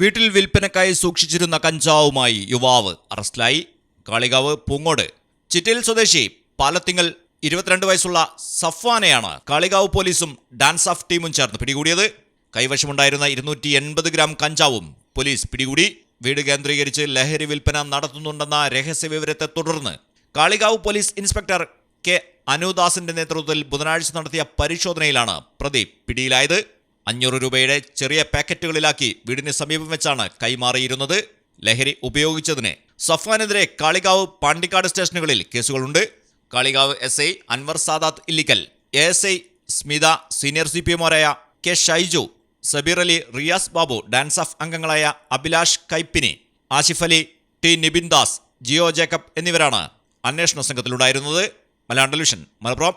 വീട്ടിൽ വിൽപ്പനക്കായി സൂക്ഷിച്ചിരുന്ന കഞ്ചാവുമായി യുവാവ് അറസ്റ്റിലായി. കാളികാവ് പൂങ്ങോട്. ചിറ്റയിൽ സ്വദേശി പാലത്തിങ്ങൽ ഇരുപത്തിരണ്ട് വയസ്സുള്ള സഫ്വാനെയാണ് കാളികാവ് പോലീസും ഡാൻസ് ഓഫ് ടീമും ചേർന്ന് പിടികൂടിയത്. കൈവശമുണ്ടായിരുന്ന ഇരുന്നൂറ്റി എൺപത് ഗ്രാം കഞ്ചാവും പോലീസ് പിടികൂടി. വീട് കേന്ദ്രീകരിച്ച് ലഹരി വിൽപ്പന നടത്തുന്നുണ്ടെന്ന രഹസ്യ വിവരത്തെ തുടർന്ന് കാളികാവ് പോലീസ് ഇൻസ്പെക്ടർ കെ അനുദാസിന്റെ നേതൃത്വത്തിൽ ബുധനാഴ്ച നടത്തിയ പരിശോധനയിലാണ് പ്രതി പിടിയിലായത്. അഞ്ഞൂറ് രൂപയുടെ ചെറിയ പാക്കറ്റുകളിലാക്കി വീടിന് സമീപം വെച്ചാണ് കൈമാറിയിരുന്നത്. ലഹരി ഉപയോഗിച്ചതിന് സഫ്വാനെതിരെ കാളികാവ് പാണ്ടിക്കാട് സ്റ്റേഷനുകളിൽ കേസുകളുണ്ട്. Kalikavu S I Anwar Sadath Illikkal A S I Smitha senior C P എമാരായ K Shaiju Sabeer Ali Riyas Babu DANSAF അംഗങ്ങളായ അഭിലാഷ് കൈപ്പിനി ആഷിഫ് അലി ടി നിബിൻ ദാസ് ജിയോ ജേക്കബ് എന്നിവരാണ് അന്വേഷണ സംഘത്തിലുണ്ടായിരുന്നത്. Malayalam television Malappuram.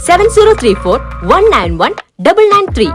seven zero three four one nine one double nine three